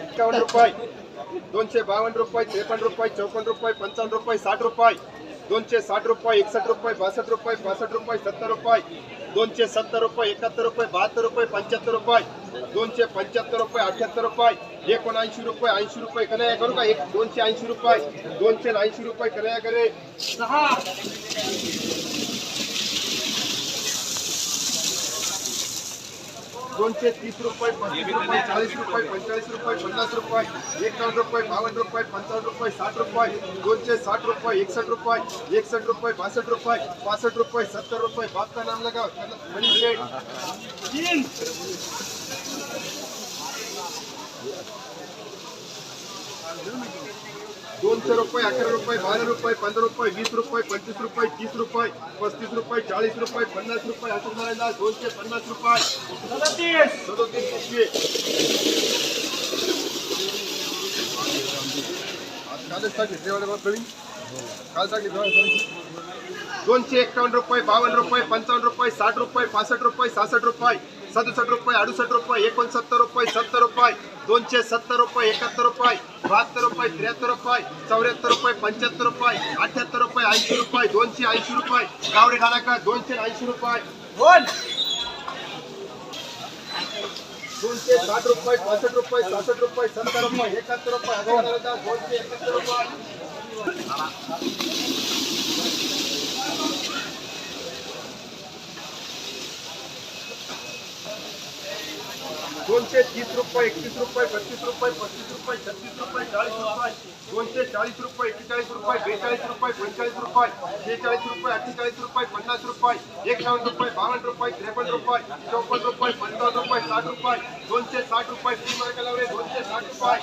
एकावन्न रुपये दोनशे बावन्न रुपये त्रेपन्न रुपये चौपन्न रुपये पंचावन्न रुपये साठ रुपये दोनशे साठ रुपये एकसष्ट रुपये बासष्ट रुपये बासष्ट रुपये सत्तर रुपये दोनशे सत्तर रुपये एकाहत्तर रुपये बहात्तर रुपये पंच्याहत्तर रुपये दोनशे पंच्याहत्तर रुपये अठ्याहत्तर रुपये एकोणऐंशी रुपये ऐंशी रुपये कन्हैया करू का एक दोनशे ऐंशी रुपये दोनशे ऐंशी रुपये कन्हैया करे सहा दोनशे तीस रुपये, पस्तीस रुपये, चाळीस रुपये पंचेचाळीस रुपये, पन्नास रुपये, एकावन्न रुपये, बावन्न रुपये, पंचावन्न रुपये, साठ रुपये, दोनशे साठ रुपये, एकसष्ट रुपये एकसष्ट रुपये, बासष्ट रुपये पासष्ट रुपये, सत्तर रुपये बाप का नाम लगा मनी दोनशे रुपये अकरा रुपये बारा रुपये पंधरा रुपये वीस रुपये पंचवीस रुपये तीस रुपये पस्तीस रुपये चाळीस रुपये पन्नास रुपये असं म्हणायला दोनशे पन्नास रुपये सदतीस सदोतीस रुपये कालच टाकले तेवढे प्रवीण काल टाकले दोनशे एकावन्न रुपये बावन्न रुपये पंचावन्न रुपये साठ रुपये पासष्ट रुपये सहासष्ट रुपये सदुसष्ट रुपये अडुसष्ट रुपये एकोणसत्तर रुपये सत्तर रुपये दोनशे सत्तर रुपये एकाहत्तर रुपये बहात्तर रुपये त्र्याहत्तर रुपये चौऱ्याहत्तर रुपये पंच्याहत्तर रुपये अठ्याहत्तर रुपये ऐंशी रुपये दोनशे ऐंशी रुपये गावडे घाला का दोनशे ऐंशी रुपये बोल दोनशे साठ रुपये पासष्ट रुपये सहासष्ट रुपये सत्तर रुपये एकाहत्तर रुपये अकरा हजार, दोनशे एकाहत्तर रुपये दोनशे तीस रुपये एकतीस रुपये बत्तीस रुपये पस्तीस रुपये छत्तीस रुपये चाळीस रुपये दोनशे चाळीस रुपये एक्केचाळीस रुपये बेचाळीस रुपये पंचेचाळीस रुपये शेहेचाळीस रुपये अठ्ठेचाळीस रुपये पन्नास रुपये एकावन्न रुपये बावन्न रुपये त्रेपन्न रुपये चौपन्न रुपये पंचावन्न रुपये साठ रुपये दोनशे साठ रुपये फ्री मार्क लावले दोनशे साठ रुपये